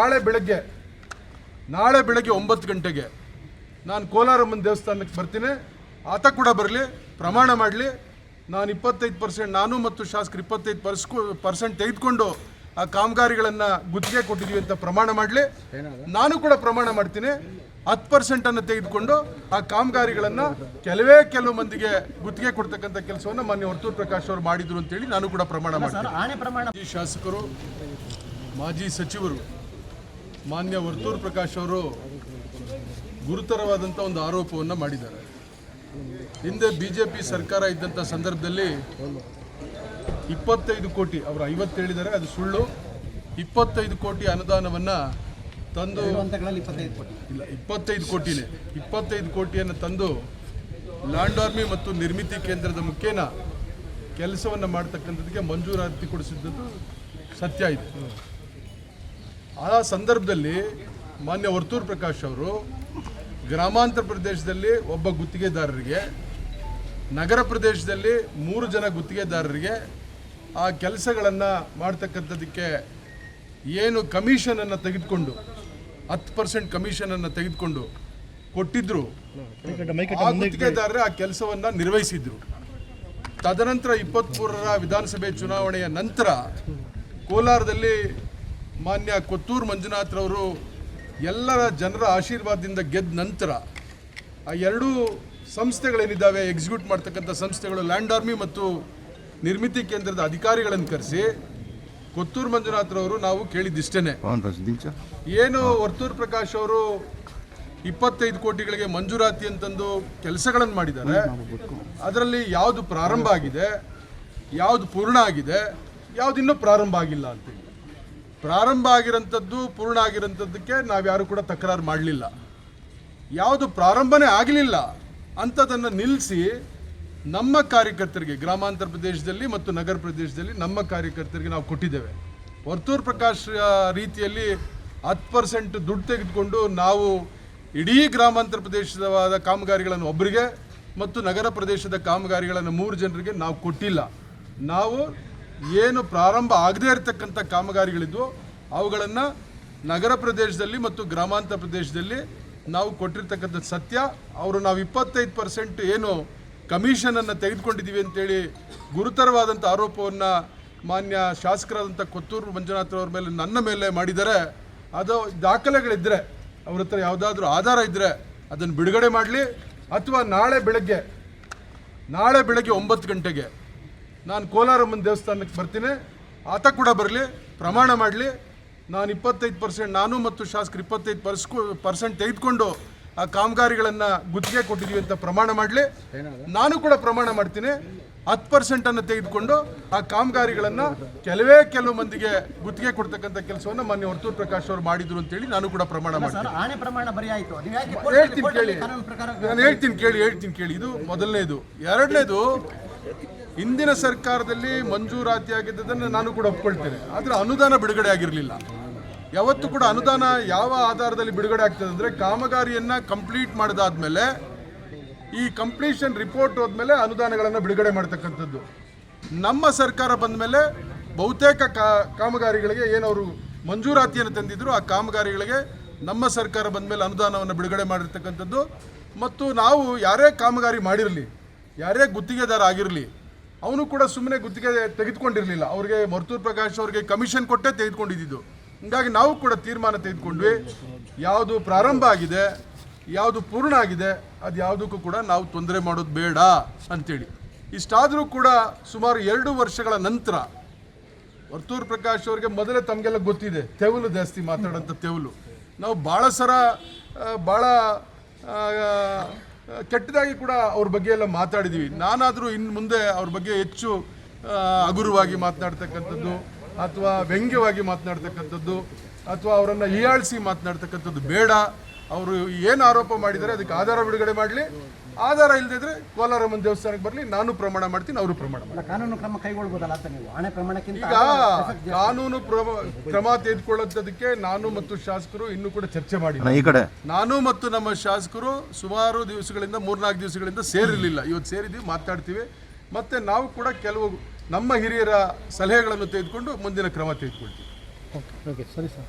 ನಾಳೆ ಬೆಳಗ್ಗೆ ನಾಳೆ ಬೆಳಗ್ಗೆ ಒಂಬತ್ತು ಗಂಟೆಗೆ ನಾನು ಕೋಲಾರಮ್ಮನ ದೇವಸ್ಥಾನಕ್ಕೆ ಬರ್ತೀನಿ. ಆತ ಕೂಡ ಬರಲಿ ಪ್ರಮಾಣ ಮಾಡಲಿ. ನಾನು ಇಪ್ಪತ್ತೈದು ಪರ್ಸೆಂಟ್ ನಾನು ಮತ್ತು ಶಾಸಕರು ಇಪ್ಪತ್ತೈದು ಪರ್ಸ್ ಪರ್ಸೆಂಟ್ ತೆಗೆದುಕೊಂಡು ಆ ಕಾಮಗಾರಿಗಳನ್ನು ಗುತ್ತಿಗೆ ಕೊಟ್ಟಿದ್ದೀವಿ ಅಂತ ಪ್ರಮಾಣ ಮಾಡಲಿ. ನಾನು ಕೂಡ ಪ್ರಮಾಣ ಮಾಡ್ತೀನಿ. ಹತ್ತು ಪರ್ಸೆಂಟನ್ನು ತೆಗೆದುಕೊಂಡು ಆ ಕಾಮಗಾರಿಗಳನ್ನು ಕೆಲವೇ ಕೆಲವು ಮಂದಿಗೆ ಗುತ್ತಿಗೆ ಕೊಡ್ತಕ್ಕಂಥ ಕೆಲಸವನ್ನು ಮಾನ್ಯ ವರ್ತೂರ್ ಪ್ರಕಾಶ್ ಅವರು ಮಾಡಿದರು ಅಂತೇಳಿ ನಾನು ಕೂಡ ಪ್ರಮಾಣ ಮಾಡ್ತೀನಿ. ಮಾಜಿ ಶಾಸಕರು ಮಾಜಿ ಸಚಿವರು ಮಾನ್ಯ ವರ್ತೂರ್ ಪ್ರಕಾಶ್ ಅವರು ಗುರುತರವಾದಂಥ ಒಂದು ಆರೋಪವನ್ನು ಮಾಡಿದ್ದಾರೆ. ಹಿಂದೆ ಬಿ ಜೆ ಪಿ ಸರ್ಕಾರ ಇದ್ದಂಥ ಸಂದರ್ಭದಲ್ಲಿ ಇಪ್ಪತ್ತೈದು ಕೋಟಿ ಅವರು ಐವತ್ತು ಹೇಳಿದ್ದಾರೆ ಅದು ಸುಳ್ಳು. ಇಪ್ಪತ್ತೈದು ಕೋಟಿ ಅನುದಾನವನ್ನು ತಂದು ಇಲ್ಲ ಇಪ್ಪತ್ತೈದು ಕೋಟಿನೇ. ಇಪ್ಪತ್ತೈದು ಕೋಟಿಯನ್ನು ತಂದು ಲ್ಯಾಂಡ್ ಆರ್ಮಿ ಮತ್ತು ನಿರ್ಮಿತಿ ಕೇಂದ್ರದ ಮುಖೇನ ಕೆಲಸವನ್ನು ಮಾಡ್ತಕ್ಕಂಥದ್ದಕ್ಕೆ ಮಂಜೂರಾತಿ ಕೊಡಿಸಿದ್ದದ್ದು ಸತ್ಯ ಇದೆ. ಆ ಸಂದರ್ಭದಲ್ಲಿ ಮಾನ್ಯ ವರ್ತೂರ್ ಪ್ರಕಾಶ್ ಅವರು ಗ್ರಾಮಾಂತರ ಪ್ರದೇಶದಲ್ಲಿ ಒಬ್ಬ ಗುತ್ತಿಗೆದಾರರಿಗೆ ನಗರ ಪ್ರದೇಶದಲ್ಲಿ ಮೂರು ಜನ ಗುತ್ತಿಗೆದಾರರಿಗೆ ಆ ಕೆಲಸಗಳನ್ನು ಮಾಡ್ತಕ್ಕಂಥದ್ದಕ್ಕೆ ಏನು ಕಮಿಷನನ್ನು ತೆಗೆದುಕೊಂಡು ಹತ್ತು ಪರ್ಸೆಂಟ್ ಕಮಿಷನನ್ನು ತೆಗೆದುಕೊಂಡು ಕೊಟ್ಟಿದ್ದರು ಆ ಗುತ್ತಿಗೆದಾರರೇ ಆ ಕೆಲಸವನ್ನು ನಿರ್ವಹಿಸಿದ್ರು. ತದನಂತರ ಇಪ್ಪತ್ತ್ಮೂರರ ವಿಧಾನಸಭೆ ಚುನಾವಣೆಯ ನಂತರ ಕೋಲಾರದಲ್ಲಿ ಮಾನ್ಯ ಕೊತ್ತೂರು ಮಂಜುನಾಥ್ರವರು ಎಲ್ಲರ ಜನರ ಆಶೀರ್ವಾದದಿಂದ ಗೆದ್ದ ನಂತರ ಆ ಎರಡೂ ಸಂಸ್ಥೆಗಳೇನಿದ್ದಾವೆ ಎಕ್ಸಿಕ್ಯೂಟ್ ಮಾಡ್ತಕ್ಕಂಥ ಸಂಸ್ಥೆಗಳು ಲ್ಯಾಂಡ್ ಆರ್ಮಿ ಮತ್ತು ನಿರ್ಮಿತಿ ಕೇಂದ್ರದ ಅಧಿಕಾರಿಗಳನ್ನು ಕರೆಸಿ ಕೊತ್ತೂರು ಮಂಜುನಾಥ್ರವರು ನಾವು ಕೇಳಿದ್ದಿಷ್ಟೇ ಏನು ವರ್ತೂರ್ ಪ್ರಕಾಶ್ ಅವರು ಇಪ್ಪತ್ತೈದು ಕೋಟಿಗಳಿಗೆ ಮಂಜೂರಾತಿ ಅಂತಂದು ಕೆಲಸಗಳನ್ನು ಮಾಡಿದ್ದಾರೆ. ಅದರಲ್ಲಿ ಯಾವುದು ಪ್ರಾರಂಭ ಆಗಿದೆ ಯಾವುದು ಪೂರ್ಣ ಆಗಿದೆ ಯಾವುದು ಇನ್ನೂ ಪ್ರಾರಂಭ ಆಗಿಲ್ಲ ಅಂತೇಳಿ. ಪ್ರಾರಂಭ ಆಗಿರೋಂಥದ್ದು, ಪೂರ್ಣ ಆಗಿರೋಂಥದ್ದಕ್ಕೆ ನಾವ್ಯಾರು ಕೂಡ ತಕರಾರು ಮಾಡಲಿಲ್ಲ. ಯಾವುದು ಪ್ರಾರಂಭನೇ ಆಗಲಿಲ್ಲ ಅಂಥದ್ದನ್ನು ನಿಲ್ಲಿಸಿ ನಮ್ಮ ಕಾರ್ಯಕರ್ತರಿಗೆ, ಗ್ರಾಮಾಂತರ ಪ್ರದೇಶದಲ್ಲಿ ಮತ್ತು ನಗರ ಪ್ರದೇಶದಲ್ಲಿ ನಮ್ಮ ಕಾರ್ಯಕರ್ತರಿಗೆ ನಾವು ಕೊಟ್ಟಿದ್ದೇವೆ. ವರ್ತೂರ್ ಪ್ರಕಾಶ್ ರೀತಿಯಲ್ಲಿ ಹತ್ತು ಪರ್ಸೆಂಟ್ ದುಡ್ಡು ತೆಗೆದುಕೊಂಡು ನಾವು ಇಡೀ ಗ್ರಾಮಾಂತರ ಪ್ರದೇಶದವಾದ ಕಾಮಗಾರಿಗಳನ್ನು ಒಬ್ಬರಿಗೆ ಮತ್ತು ನಗರ ಪ್ರದೇಶದ ಕಾಮಗಾರಿಗಳನ್ನು ಮೂರು ಜನರಿಗೆ ನಾವು ಕೊಟ್ಟಿಲ್ಲ. ನಾವು ಏನು ಪ್ರಾರಂಭ ಆಗದೇ ಇರತಕ್ಕಂಥ ಕಾಮಗಾರಿಗಳಿದ್ವು ಅವುಗಳನ್ನು ನಗರ ಪ್ರದೇಶದಲ್ಲಿ ಮತ್ತು ಗ್ರಾಮಾಂತರ ಪ್ರದೇಶದಲ್ಲಿ ನಾವು ಕೊಟ್ಟಿರ್ತಕ್ಕಂಥ ಸತ್ಯ. ಅವರು ನಾವು ಇಪ್ಪತ್ತೈದು ಪರ್ಸೆಂಟ್ ಏನು ಕಮಿಷನನ್ನು ತೆಗೆದುಕೊಂಡಿದ್ದೀವಿ ಅಂತೇಳಿ ಗುರುತರವಾದಂಥ ಆರೋಪವನ್ನು ಮಾನ್ಯ ಶಾಸಕರಾದಂಥ ಕೊತ್ತೂರು ಮಂಜುನಾಥ್ರವ್ರ ಮೇಲೆ ನನ್ನ ಮೇಲೆ ಮಾಡಿದರೆ, ಅದು ದಾಖಲೆಗಳಿದ್ದರೆ ಅವ್ರ ಹತ್ರ ಯಾವುದಾದ್ರೂ ಆಧಾರ ಇದ್ದರೆ ಅದನ್ನು ಬಿಡುಗಡೆ ಮಾಡಲಿ. ಅಥವಾ ನಾಳೆ ಬೆಳಗ್ಗೆ ನಾಳೆ ಬೆಳಗ್ಗೆ ಒಂಬತ್ತು ಗಂಟೆಗೆ ನಾನು ಕೋಲಾರಮ್ಮನ ದೇವಸ್ಥಾನಕ್ಕೆ ಬರ್ತೀನಿ. ಆತ ಕೂಡ ಬರಲಿ ಪ್ರಮಾಣ ಮಾಡಲಿ. ನಾನು ಇಪ್ಪತ್ತೈದು ಪರ್ಸೆಂಟ್ ನಾನು ಮತ್ತು ಶಾಸಕರು ಇಪ್ಪತ್ತೈದು ಪರ್ಸ್ಕೊ ಪರ್ಸೆಂಟ್ ತೆಗೆದುಕೊಂಡು ಆ ಕಾಮಗಾರಿಗಳನ್ನು ಗುತ್ತಿಗೆ ಕೊಟ್ಟಿದ್ದೀವಿ ಅಂತ ಪ್ರಮಾಣ ಮಾಡಲಿ. ನಾನು ಕೂಡ ಪ್ರಮಾಣ ಮಾಡ್ತೀನಿ. ಹತ್ತು ಪರ್ಸೆಂಟನ್ನು ತೆಗೆದುಕೊಂಡು ಆ ಕಾಮಗಾರಿಗಳನ್ನು ಕೆಲವೇ ಕೆಲವು ಮಂದಿಗೆ ಗುತ್ತಿಗೆ ಕೊಡ್ತಕ್ಕಂಥ ಕೆಲಸವನ್ನು ಮಾನ್ಯ ವರ್ತೂರ್ ಪ್ರಕಾಶ್ ಅವರು ಮಾಡಿದ್ರು ಅಂತೇಳಿ ನಾನು ಕೂಡ ಪ್ರಮಾಣ ಮಾಡ್ತೀನಿ. ಹೇಳ್ತೀನಿ ಕೇಳಿ. ನಾನು ಹೇಳ್ತೀನಿ ಕೇಳಿ ಹೇಳ್ತೀನಿ ಕೇಳಿ. ಇದು ಮೊದಲನೇದು. ಎರಡನೇದು ಹಿಂದಿನ ಸರ್ಕಾರದಲ್ಲಿ ಮಂಜೂರಾತಿ ಆಗಿದ್ದದನ್ನು ನಾನು ಕೂಡ ಒಪ್ಕೊಳ್ತೇನೆ. ಆದರೆ ಅನುದಾನ ಬಿಡುಗಡೆ ಆಗಿರಲಿಲ್ಲ. ಯಾವತ್ತೂ ಕೂಡ ಅನುದಾನ ಯಾವ ಆಧಾರದಲ್ಲಿ ಬಿಡುಗಡೆ ಆಗ್ತದೆ ಅಂದರೆ ಕಾಮಗಾರಿಯನ್ನು ಕಂಪ್ಲೀಟ್ ಮಾಡಿದಾದ್ಮೇಲೆ ಈ ಕಂಪ್ಲೀಷನ್ ರಿಪೋರ್ಟ್ ಹೋದ್ಮೇಲೆ ಅನುದಾನಗಳನ್ನು ಬಿಡುಗಡೆ ಮಾಡ್ತಕ್ಕಂಥದ್ದು. ನಮ್ಮ ಸರ್ಕಾರ ಬಂದ ಮೇಲೆ ಬಹುತೇಕ ಕಾಮಗಾರಿಗಳಿಗೆ ಏನವರು ಮಂಜೂರಾತಿಯನ್ನು ತಂದಿದ್ರು, ಆ ಕಾಮಗಾರಿಗಳಿಗೆ ನಮ್ಮ ಸರ್ಕಾರ ಬಂದ ಮೇಲೆ ಅನುದಾನವನ್ನು ಬಿಡುಗಡೆ ಮಾಡಿರ್ತಕ್ಕಂಥದ್ದು. ಮತ್ತು ನಾವು ಯಾರೇ ಕಾಮಗಾರಿ ಮಾಡಿರಲಿ, ಯಾರೇ ಗುತ್ತಿಗೆದಾರ ಆಗಿರಲಿ ಅವನು ಕೂಡ ಸುಮ್ಮನೆ ಗುತ್ತಿಗೆ ತೆಗೆದುಕೊಂಡಿರಲಿಲ್ಲ. ಅವ್ರಿಗೆ ಮರ್ತೂರ್ ಪ್ರಕಾಶ್ ಅವ್ರಿಗೆ ಕಮಿಷನ್ ಕೊಟ್ಟೇ ತೆಗೆದುಕೊಂಡಿದ್ದು. ಹೀಗಾಗಿ ನಾವು ಕೂಡ ತೀರ್ಮಾನ ತೆಗೆದುಕೊಂಡ್ವಿ. ಯಾವುದು ಪ್ರಾರಂಭ ಆಗಿದೆ, ಯಾವುದು ಪೂರ್ಣ ಆಗಿದೆ, ಅದು ಯಾವುದಕ್ಕೂ ಕೂಡ ನಾವು ತೊಂದರೆ ಮಾಡೋದು ಬೇಡ ಅಂತೇಳಿ. ಇಷ್ಟಾದರೂ ಕೂಡ ಸುಮಾರು ಎರಡು ವರ್ಷಗಳ ನಂತರ ವರ್ತೂರ್ ಪ್ರಕಾಶ್ ಅವ್ರಿಗೆ ಮೊದಲೇ ತಮಗೆಲ್ಲ ಗೊತ್ತಿದೆ. ತೆವಲು ಜಾಸ್ತಿ ಮಾತಾಡೋಂಥ ತೆವಲು. ನಾವು ಭಾಳ ಸರ ಭಾಳ ಕೆಟ್ಟದಾಗಿ ಕೂಡ ಅವ್ರ ಬಗ್ಗೆ ಎಲ್ಲ ಮಾತಾಡಿದ್ದೀವಿ ನಾನಾದರೂ ಇನ್ನು ಮುಂದೆ ಅವ್ರ ಬಗ್ಗೆ ಹೆಚ್ಚು ಹಗುರವಾಗಿ ಮಾತನಾಡ್ತಕ್ಕಂಥದ್ದು ಅಥವಾ ವ್ಯಂಗ್ಯವಾಗಿ ಮಾತನಾಡ್ತಕ್ಕಂಥದ್ದು ಅಥವಾ ಅವರನ್ನು ಹೀಯಾಳಿಸಿ ಮಾತನಾಡ್ತಕ್ಕಂಥದ್ದು ಬೇಡ. ಅವರು ಏನು ಆರೋಪ ಮಾಡಿದ್ದಾರೆ ಅದಕ್ಕೆ ಆಧಾರ ಬಿಡುಗಡೆ ಮಾಡಲಿ. ಆಧಾರ ಇಲ್ಲದಿದ್ರೆ ಕೋಲಾರಮ್ಮನ ದೇವಸ್ಥಾನಕ್ಕೆ ಬರಲಿ ನಾನು ಪ್ರಮಾಣ ಮಾಡ್ತೀನಿ ಅವರು ಪ್ರಮಾಣ ಮಾಡ್ತೀನಿ ಕಾನೂನು ಕ್ರಮ ಕೈಗೊಳ್ಬೋದಲ್ಲ ಅಂತ ನೀವು? ಆಣೆ ಪ್ರಮಾಣಕ್ಕಿಂತ ಈಗ ಕಾನೂನು ಕ್ರಮ ಕ್ರಮ ತೆಗೆದುಕೊಳ್ಳೋದಕ್ಕೆ ನಾನು ಮತ್ತು ಶಾಸಕರು ಇನ್ನೂ ಕೂಡ ಚರ್ಚೆ ಮಾಡಿ ಈ ಕಡೆ. ನಾನು ಮತ್ತು ನಮ್ಮ ಶಾಸಕರು ಸುಮಾರು ದಿವಸಗಳಿಂದ ಮೂರ್ನಾಲ್ಕು ದಿವಸಗಳಿಂದ ಸೇರಿರಲಿಲ್ಲ. ಇವತ್ತು ಸೇರಿದ್ದೀವಿ ಮಾತಾಡ್ತೀವಿ. ಮತ್ತೆ ನಾವು ಕೂಡ ಕೆಲವು ನಮ್ಮ ಹಿರಿಯರ ಸಲಹೆಗಳನ್ನು ತೆಗೆದುಕೊಂಡು ಮುಂದಿನ ಕ್ರಮ ತೆಗೆದುಕೊಳ್ತೀವಿ. ಓಕೆ ಸರಿ ಸರ್.